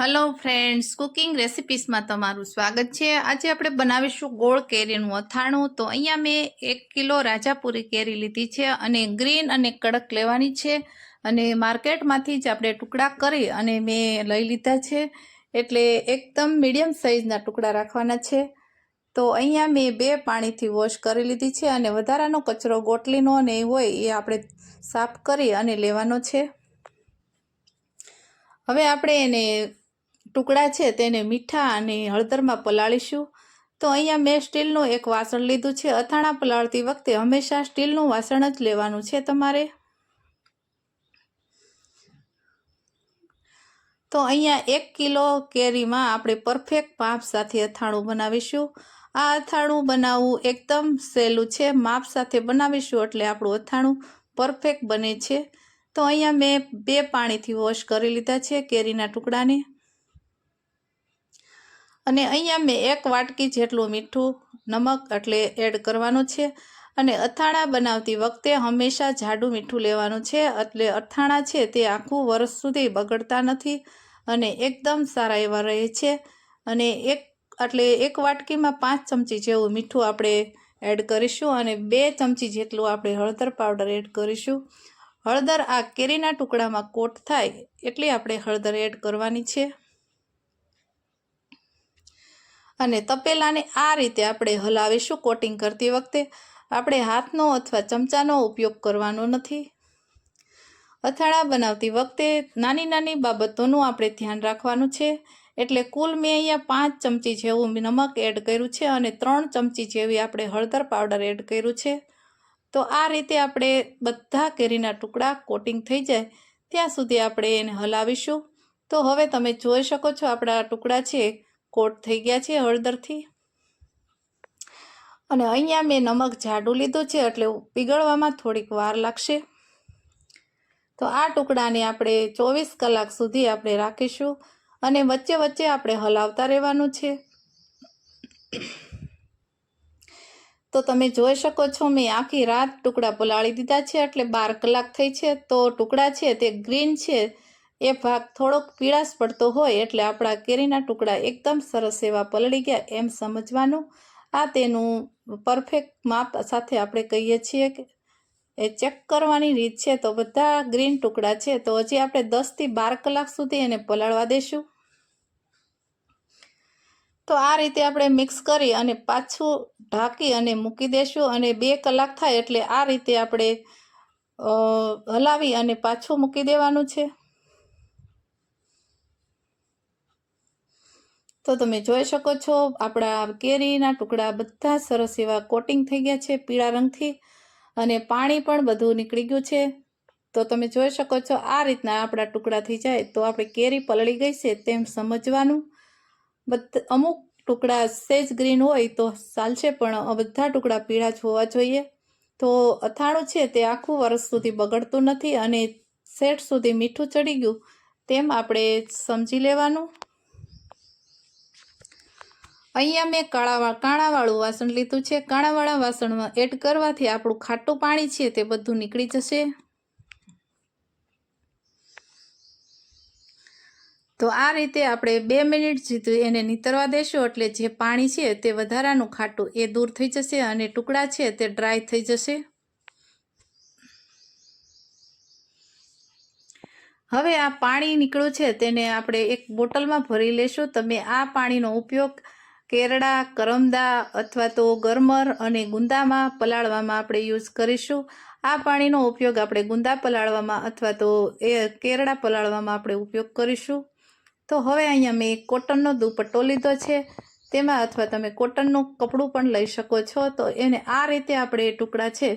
Hello friends cooking રેસિપીસમાં તમારું સ્વાગત છે. આજે આપણે બનાવીશું ગોળ કેરીનું અથાણું. તો અહીંયા મેં એક કિલો રાજાપુરી કેરી લીધી છે અને ગ્રીન અને કડક લેવાની છે. અને માર્કેટમાંથી જ આપણે ટુકડા કરી અને મેં લઈ લીધા છે. એટલે એકદમ મીડિયમ સાઇઝના ટુકડા રાખવાના છે. તો અહીંયા મેં બે પાણીથી વોશ કરી લીધી છે અને વધારાનો કચરો ગોટલીનો અને એ હોય એ આપણે સાફ કરી અને લેવાનો છે. હવે આપણે એને ટુકડા છે તેને મીઠા અને હળદરમાં પલાળીશું. તો અહીંયા મેં સ્ટીલનું એક વાસણ લીધું છે. અથાણા પલાળતી વખતે હંમેશા સ્ટીલનું વાસણ જ લેવાનું છે તમારે. તો અહીંયા એક કિલો કેરીમાં આપણે પરફેક્ટ માપ સાથે અથાણું બનાવીશું. આ અથાણું બનાવવું એકદમ સહેલું છે. માપ સાથે બનાવીશું એટલે આપણું અથાણું પરફેક્ટ બને છે. તો અહીંયા મેં બે પાણીથી વોશ કરી લીધા છે કેરીના ટુકડાને. અને અહીંયા મેં એક વાટકી જેટલું મીઠું, નમક એટલે એડ કરવાનું છે અને અથાણા બનાવતી વખતે હંમેશા જાડું મીઠું લેવાનું છે. એટલે અથાણા છે તે આખું વર્ષ સુધી બગડતા નથી અને એકદમ સારા એવા રહે છે. અને એક, એટલે એક વાટકીમાં પાંચ ચમચી જેવું મીઠું આપણે એડ કરીશું અને બે ચમચી જેટલું આપણે હળદર પાવડર એડ કરીશું. હળદર આ કેરીના ટુકડામાં કોટ થાય એટલી આપણે હળદર એડ કરવાની છે. અને તપેલાને આ રીતે આપણે હલાવીશું કોટિંગ કરતી વખતે. આપણે હાથનો અથવા ચમચાનો ઉપયોગ કરવાનો નથી. અથાણા બનાવતી વખતે નાની નાની બાબતોનું આપણે ધ્યાન રાખવાનું છે. એટલે કુલ મેં અહીંયા પાંચ ચમચી જેવું નમક એડ કર્યું છે અને ત્રણ ચમચી જેવી આપણે હળદર પાવડર એડ કર્યું છે. તો આ રીતે આપણે બધા કેરીના ટુકડા કોટિંગ થઈ જાય. ત્યાં સુધી આપણે એને હલાવીશું. તો હવે તમે જોઈ શકો છો આપણા ટુકડા છે. કોટ થઈ ગયા છે હળદરથી. અને અહીંયા મેં નમક જાડું લીધું છે એટલે પીગળવામાં થોડીક વાર લાગશે. તો આ ટુકડાને આપણે ચોવીસ કલાક સુધી આપણે રાખીશું અને વચ્ચે વચ્ચે આપણે હલાવતા રહેવાનું છે. તો તમે જોઈ શકો છો મેં આખી રાત ટુકડા પલાળી દીધા છે એટલે બાર કલાક થઈ છે. તો ટુકડા છે તે ગ્રીન છે. એ ભાગ થોડોક પીળાશ પડતો હોય એટલે આપણા કેરીના ટુકડા એકદમ સરસ એવા પલળી ગયા એમ સમજવાનું. આ તેનું પરફેક્ટ માપ સાથે આપણે કહીએ છીએ કે એ ચેક કરવાની રીત છે તો બધા ગ્રીન ટુકડા છે તો હજી આપણે દસથી બાર કલાક સુધી એને પલાળવા દઈશું તો આ રીતે આપણે મિક્સ કરી અને પાછું ઢાંકી અને મૂકી દઈશું અને બે કલાક થાય એટલે આ રીતે આપણે હલાવી અને પાછું મૂકી દેવાનું છે. તો તમે જોઈ શકો છો, આપણા કેરીના ટુકડા બધા સરસ એવા કોટિંગ થઈ ગયા છે પીળા રંગથી અને પાણી પણ બધું નીકળી ગયું છે. તો તમે જોઈ શકો છો, આ રીતના આપણા ટુકડા થઈ જાય તો આપણે કેરી પલળી ગઈ છે તેમ સમજવાનું. બધા, અમુક ટુકડા સેજ ગ્રીન હોય તો ચાલશે પણ બધા ટુકડા પીળા જ હોવા જોઈએ. તો અથાણું છે તે આખું વર્ષ સુધી બગડતું નથી અને સેટ સુધી મીઠું ચડી ગયું તેમ આપણે સમજી લેવાનું. અહીંયા મેં કાળા કાણાવાળું વાસણ લીધું છે. કાણાવાળા વાસણમાં એડ કરવાથી આપણું ખાટું પાણી છે તે બધું નીકળી જશે. તો આ રીતે આપણે બે મિનિટ સુધી એને નીતરવા દેશું, એટલે જે પાણી છે તે વધારાનું ખાટું એ દૂર થઈ જશે અને ટુકડા છે તે ડ્રાય થઈ જશે. હવે આ પાણી નીકળ્યું છે તેને આપણે એક બોટલમાં ભરી લેશું. તમે આ પાણીનો ઉપયોગ કેરડા, કરમદા અથવા તો ગરમર અને ગુંદામાં પલાળવામાં આપણે યુઝ કરીશું. આ પાણીનો ઉપયોગ આપણે ગુંદા પલાળવામાં અથવા તો એ કેરડા પલાળવામાં આપણે ઉપયોગ કરીશું. તો હવે અહીંયા મેં કોટનનો દુપટ્ટો લીધો છે. તેમાં અથવા તમે કોટનનું કપડું પણ લઈ શકો છો. તો એને આ રીતે આપણે ટુકડા છે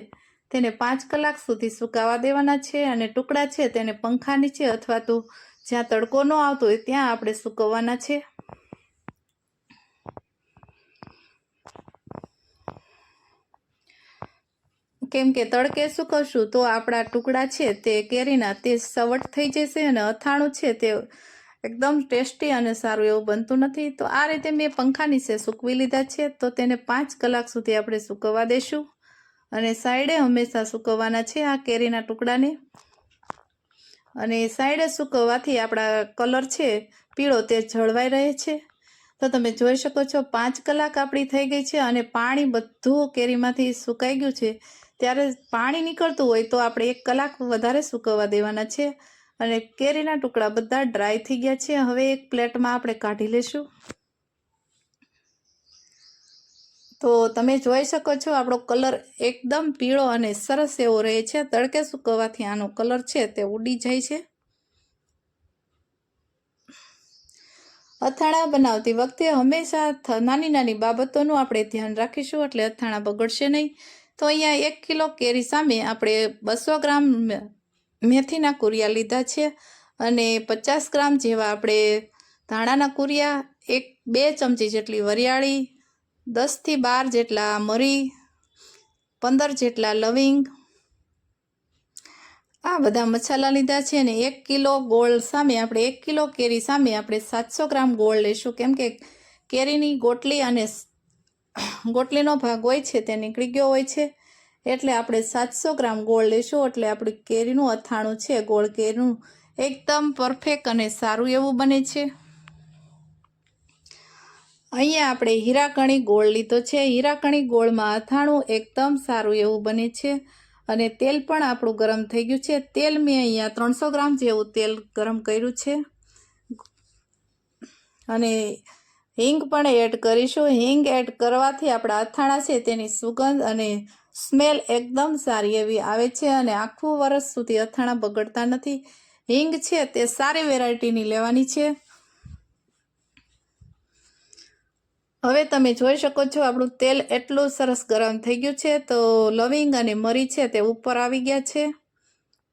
તેને પાંચ કલાક સુધી સુકાવા દેવાના છે અને ટુકડા છે તેને પંખા નીચે અથવા તો જ્યાં તડકો ન આવતો હોય ત્યાં આપણે સૂકવવાના છે. કેમ કે તડકે સૂકવશું તો આપણા ટુકડા છે તે કેરીના તે સવટ થઈ જશે અને અથાણું છે તે એકદમ ટેસ્ટી અને સારું એવું બનતું નથી. તો આ રીતે મેં પંખા નીચે સૂકવી લીધા છે. તો તેને પાંચ કલાક સુધી આપણે સૂકવવા દેશું. અને સાઈડે હંમેશા સૂકવવાના છે આ કેરીના ટુકડાને. અને સાઈડે સૂકવવાથી આપણા કલર છે પીળો તે જળવાઈ રહે છે. તો તમે જોઈ શકો છો પાંચ કલાક આપણી થઈ ગઈ છે અને પાણી બધું કેરીમાંથી સુકાઈ ગયું છે. ત્યારે પાણી નીકળતું હોય તો આપણે એક કલાક વધારે સૂકવવા દેવાના છે. અને કેરીના ટુકડા બધા ડ્રાય થઈ ગયા છે. હવે એક પ્લેટમાં આપણે કાઢી લેશું. તો તમે જોઈ શકો છો, આપણો કલર એકદમ પીળો અને સરસ એવો રહે છે. તડકે સૂકવવાથી આનો કલર છે તે ઉડી જાય છે. અથાણા બનાવતી વખતે હંમેશા નાની નાની બાબતોનું આપણે ધ્યાન રાખીશું, એટલે અથાણા બગડશે નહીં. તો અહીંયા એક કિલો કેરી સામે આપણે બસો ગ્રામ મેથીના કુરિયા લીધા છે અને પચાસ ગ્રામ જેવા આપણે ધાણાના કુરિયા, એક, બે ચમચી જેટલી વરિયાળી દસથી બાર જેટલા મરી, પંદર જેટલા લવિંગ, આ બધા મસાલા લીધા છે અને એક કિલો ગોળ સામે આપણે, એક કિલો કેરી સામે આપણે સાતસો ગ્રામ ગોળ લઈશું. કેમ કે કેરીની ગોટલી અને ગોટલીનો ભાગ હોય છે તે નીકળી ગયો હોય છે. એટલે આપણે સાતસો ગ્રામ ગોળ લઈશું એટલે આપણી કેરીનું અથાણું છે. ગોળ કેરીનું એકદમ પરફેક્ટ અને સારું એવું બને છે. અહીંયા આપણે હીરાકણી ગોળ લીધો છે. હીરાકણી ગોળમાં અથાણું એકદમ સારું એવું બને છે. અને તેલ પણ આપણું ગરમ થઈ ગયું છે. તેલ મેં અહીંયા ત્રણસો ગ્રામ જેવું તેલ ગરમ કર્યું છે. અને હિંગ પણ એડ કરીશું. હિંગ એડ કરવાથી આપણા અથાણા છે તેની સુગંધ અને સ્મેલ એકદમ સારી એવી આવે છે અને આખું વરસ સુધી અથાણા બગડતા નથી. હિંગ છે તે સારી વેરાયટીની લેવાની છે. હવે તમે જોઈ શકો છો આપણું તેલ એટલું સરસ ગરમ થઈ ગયું છે તો લવિંગ અને મરી છે તે ઉપર આવી ગયા છે.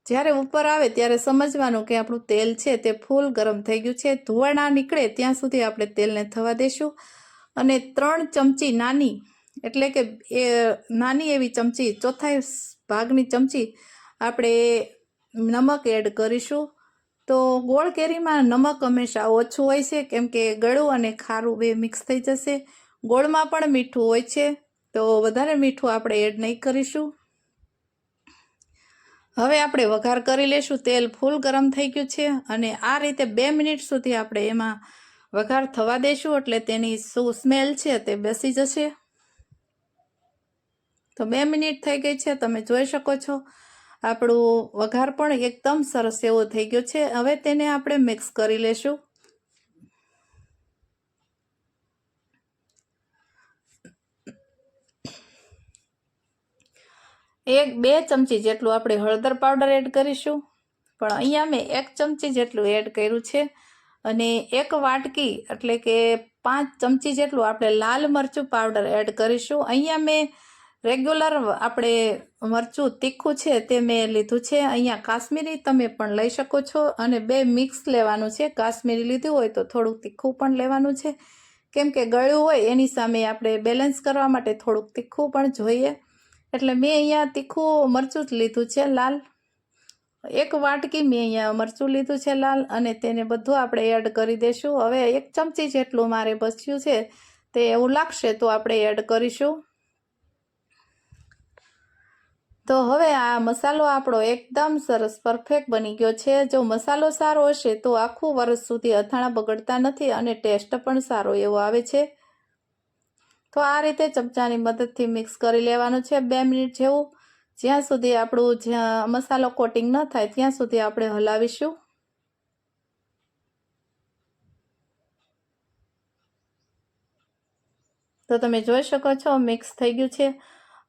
જ્યારે ઉપર આવે ત્યારે સમજવાનું કે આપણું તેલ છે તે ફૂલ ગરમ થઈ ગયું છે. ધુવા ના નીકળે ત્યાં સુધી આપણે તેલને થવા દેશું. અને ત્રણ ચમચી નાની, એટલે કે એ નાની એવી ચમચી ચોથાઈ ભાગની ચમચી આપણે નમક એડ કરીશું. તો ગોળ કેરીમાં નમક હંમેશા ઓછું હોય છે, કેમ કે ગળું અને ખારું બે મિક્સ થઈ જશે. ગોળમાં પણ મીઠું હોય છે, તો વધારે મીઠું આપણે એડ નહીં કરીશું. હવે આપણે વઘાર કરી લેશું. તેલ ફૂલ ગરમ થઈ ગયું છે અને આ રીતે બે મિનિટ સુધી આપણે એમાં વઘાર થવા દઈશું એટલે તેની શું સ્મેલ છે તે બેસી જશે. તો બે મિનિટ થઈ ગઈ છે, તમે જોઈ શકો છો. આપણું વઘાર પણ એકદમ સરસ એવો થઈ ગયો છે. હવે તેને આપણે મિક્સ કરી લેશું. એક બે ચમચી જેટલું આપણે હળદર પાવડર એડ કરીશું. પણ અહીંયા મેં એક ચમચી જેટલું એડ કર્યું છે અને એક વાટકી એટલે કે પાંચ ચમચી જેટલું આપણે લાલ મરચું પાવડર એડ કરીશું. અહીંયા મેં રેગ્યુલર આપણે મરચું તીખું છે તે મેં લીધું છે. અહીંયા કાશ્મીરી તમે પણ લઈ શકો છો અને બે મિક્સ લેવાનું છે. કાશ્મીરી લીધું હોય તો થોડુંક તીખું પણ લેવાનું છે. કેમ કે ગળ્યું હોય એની સામે આપણે બેલેન્સ કરવા માટે થોડુંક તીખું પણ જોઈએ. એટલે મેં અહીંયા તીખું મરચું જ લીધું છે, લાલ. એક વાટકી મેં અહીંયા મરચું લીધું છે, લાલ, અને તેને બધું આપણે એડ કરી દઈશું હવે એક ચમચી જેટલું મારે બચ્યું છે, તે એવું લાગશે તો આપણે એડ કરીશું. તો હવે આ મસાલો આપણો એકદમ સરસ પરફેક્ટ બની ગયો છે. જો મસાલો સારો હશે તો આખું વર્ષ સુધી અથાણા બગડતા નથી અને ટેસ્ટ પણ સારો એવો આવે છે. તો આ રીતે ચમચાની મદદથી મિક્સ કરી લેવાનું છે બે મિનિટ જેવું. જ્યાં સુધી આપણું જ્યાં મસાલો કોટિંગ ન થાય, ત્યાં સુધી આપણે હલાવીશું. તો તમે જોઈ શકો છો, મિક્સ થઈ ગયું છે.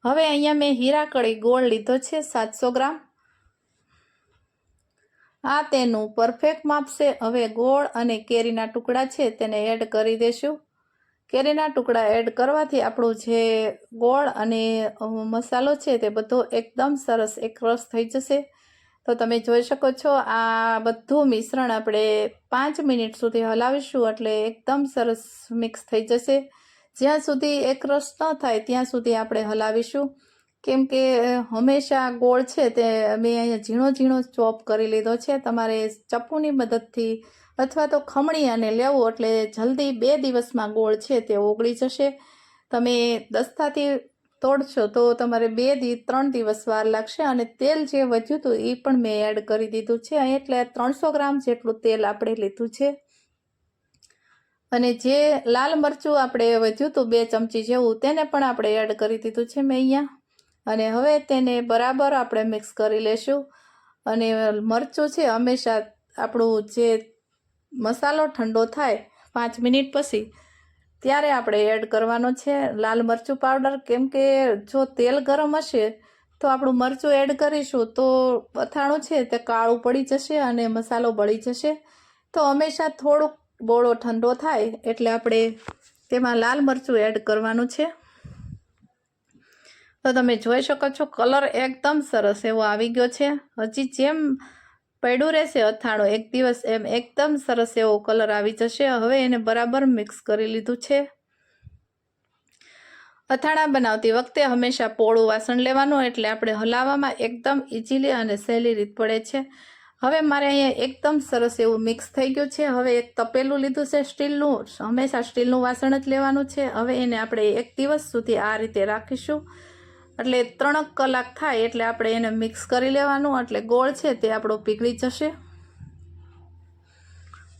હવે અહીંયા મેં હીરાકળી ગોળ લીધો છે, સાતસો ગ્રામ. આ તેનું પરફેક્ટ માપ છે હવે ગોળ અને કેરીના ટુકડા છે, તેને એડ કરી દેશું. કેરીના ટુકડા એડ કરવાથી આપણું જે ગોળ અને મસાલો છે તે બધો એકદમ સરસ એકરસ થઈ જશે. તો તમે જોઈ શકો છો, આ બધું મિશ્રણ આપણે પાંચ મિનિટ સુધી હલાવીશું એટલે એકદમ સરસ મિક્સ થઈ જશે. જ્યાં સુધી એકરસ ન થાય ત્યાં સુધી આપણે હલાવીશું. કેમ કે હંમેશા ગોળ છે તે મેં અહીંયા ઝીણો ઝીણો ચોપ કરી લીધો છે. તમારે ચપ્પુની મદદથી અથવા તો ખમણી અને લેવું એટલે જલ્દી બે દિવસમાં ગોળ છે તે ઓગળી જશે. તમે દસ્તાથી તોડશો તો તમારે બે દી ત્રણ દિવસ વાર લાગશે અને તેલ જે વધ્યું હતું એ પણ મેં એડ કરી દીધું છે. એટલે ત્રણસો ગ્રામ જેટલું તેલ આપણે લીધું છે. અને જે લાલ મરચું આપણે વધ્યું હતું બે ચમચી જેવું તેને પણ આપણે એડ કરી દીધું છે મેં અહીંયા. અને હવે તેને બરાબર આપણે મિક્સ કરી લેશું. અને મરચું છે હંમેશા આપણું જે મસાલો ઠંડો થાય પાંચ મિનિટ પછી, ત્યારે આપણે એડ કરવાનો છે લાલ મરચું પાવડર. કેમ કે જો તેલ ગરમ હશે, તો આપણું મરચું એડ કરીશું તો અથાણું છે તે કાળું પડી જશે અને મસાલો બળી જશે. તો હંમેશા થોડુંક બોળો ઠંડો થાય એટલે આપણે તેમાં લાલ મરચું એડ કરવાનું છે. તો તમે જોઈ શકો છો, કલર એકદમ સરસ એવો આવી ગયો છે. હજી જેમ પડ્યું રહેશે અથાણું. એક દિવસ એમ એકદમ સરસ એવો કલર આવી જશે. હવે એને બરાબર મિક્સ કરી લીધું છે. અથાણા બનાવતી વખતે હંમેશા પોળું વાસણ લેવાનું એટલે આપણે હલાવવામાં એકદમ ઇઝીલી અને સહેલી રીત પડે છે. હવે મારે અહીંયા એકદમ સરસ એવું મિક્સ થઈ ગયું છે. હવે એક તપેલું લીધું છે સ્ટીલનું. હંમેશા સ્ટીલનું વાસણ જ લેવાનું છે. હવે એને આપણે એક દિવસ સુધી આ રીતે રાખીશું. એટલે ત્રણક કલાક થાય એટલે આપણે એને મિક્સ કરી લેવાનું, એટલે ગોળ છે તે આપણો પીગળી જશે.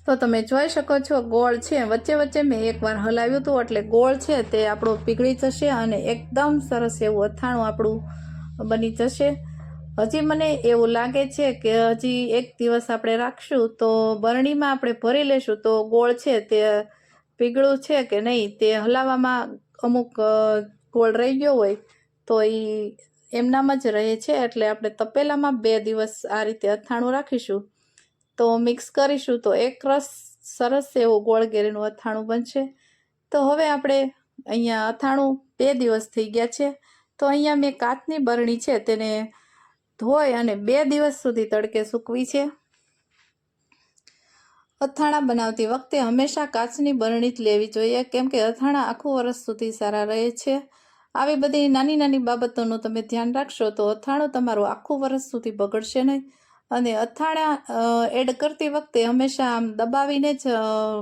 તો તમે જોઈ શકો છો, ગોળ છે. વચ્ચે વચ્ચે મેં એકવાર હલાવ્યું હતું, એટલે ગોળ છે તે આપણો પીગળી જશે અને એકદમ સરસ એવું અથાણું આપણું બની જશે. હજી મને એવું લાગે છે કે હજી એક દિવસ આપણે રાખશું, તો બરણીમાં આપણે ભરી લેશું, તો ગોળ છે તે પીગળું છે કે નહીં તે હલાવવામાં અમુક ગોળ રહી ગયો હોય. તો એ એમનામ જ રહે છે, એટલે આપણે તપેલામાં બે દિવસ આ રીતે અથાણું રાખીશું. તો મિક્સ કરીશું, તો એક રસ સરસ એવું ગોળ ગેરીનું અથાણું બનશે. તો હવે આપણે અહીંયા અથાણું બે દિવસ થઈ ગયા છે. તો અહીંયા મેં કાચની બરણી છે, તેને ધોઈ અને બે દિવસ સુધી તડકે સૂકવી છે. અથાણા બનાવતી વખતે હંમેશા કાચની બરણી જ લેવી જોઈએ, કેમ કે અથાણા આખું વર્ષ સુધી સારા રહે છે. આવી બધી નાની નાની બાબતોનું તમે ધ્યાન રાખશો તો અથાણું તમારું આખું વર્ષ સુધી બગડશે નહીં. અને અથાણા એડ કરતી વખતે હંમેશા આમ દબાવીને જ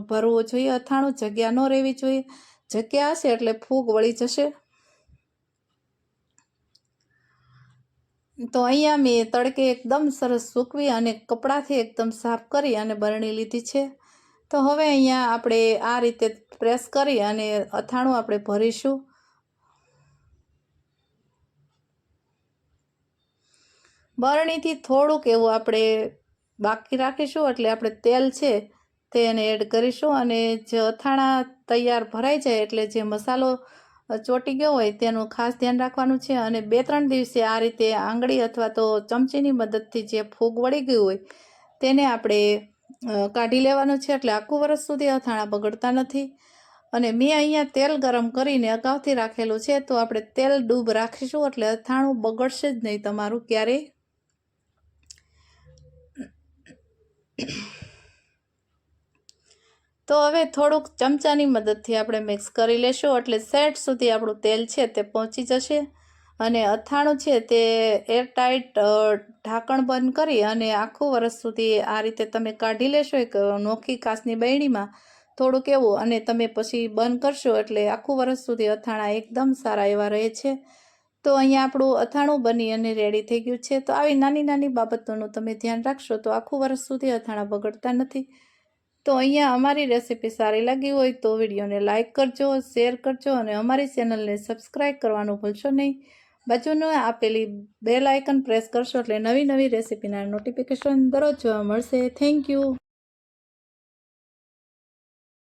ભરવું જોઈએ. અથાણું જગ્યા ન રહેવી જોઈએ. જગ્યા હશે એટલે ફૂગ વળી જશે. તો અહીંયા મેં તડકે એકદમ સરસ સૂકવી અને કપડાથી એકદમ સાફ કરી અને બરણી લીધી છે. તો હવે અહીંયા આપણે આ રીતે પ્રેસ કરી અને અથાણું આપણે ભરીશું. બરણીથી થોડુંક એવું આપણે બાકી રાખીશું, એટલે આપણે તેલ છે તે એને એડ કરીશું અને જે અથાણા તૈયાર ભરાઈ જાય એટલે જે મસાલો ચોટી ગયો હોય તેનું ખાસ ધ્યાન રાખવાનું છે અને બે ત્રણ દિવસે આ રીતે આંગળી અથવા તો ચમચીની મદદથી જે ફૂગ વળી ગયું હોય તેને આપણે કાઢી લેવાનું છે એટલે આખું વર્ષ સુધી અથાણા બગડતા નથી. અને મેં અહીંયા તેલ ગરમ કરીને અગાઉથી રાખેલું છે, તો આપણે તેલ ડૂબ રાખીશું એટલે અથાણું બગડશે જ નહીં તમારું ક્યારેય. તો હવે થોડુંક ચમચાની મદદથી આપણે મિક્સ કરી લેશું. એટલે સેટ સુધી આપણું તેલ છે તે પહોંચી જશે. અને અથાણું છે તે એરટાઈટ ઢાંકણ બંધ કરી અને આખું વર્ષ સુધી આ રીતે તમે કાઢી લેશો એક નોખી કાચની બૈણીમાં. થોડુંક એવું અને તમે પછી બંધ કરશો એટલે આખું વર્ષ સુધી અથાણા એકદમ સારા એવા રહે છે. તો અહીંયા આપણું અથાણું બની અને રેડી થઈ ગયું છે. તો આવી નાની નાની બાબતોનું તમે ધ્યાન રાખશો તો આખું વર્ષ સુધી અથાણા બગડતા નથી. તો અહીંયા અમારી રેસીપી સારી લાગી હોય તો વિડીયોને લાઇક કરજો શેર કરજો અને અમારી ચેનલને સબસ્ક્રાઈબ કરવાનું ભૂલશો નહીં. બાજુનું આપેલી બેલ આઇકન પ્રેસ કરશો એટલે નવી નવી રેસીપીના નોટિફિકેશન દરરોજ જોવા મળશે. Thank you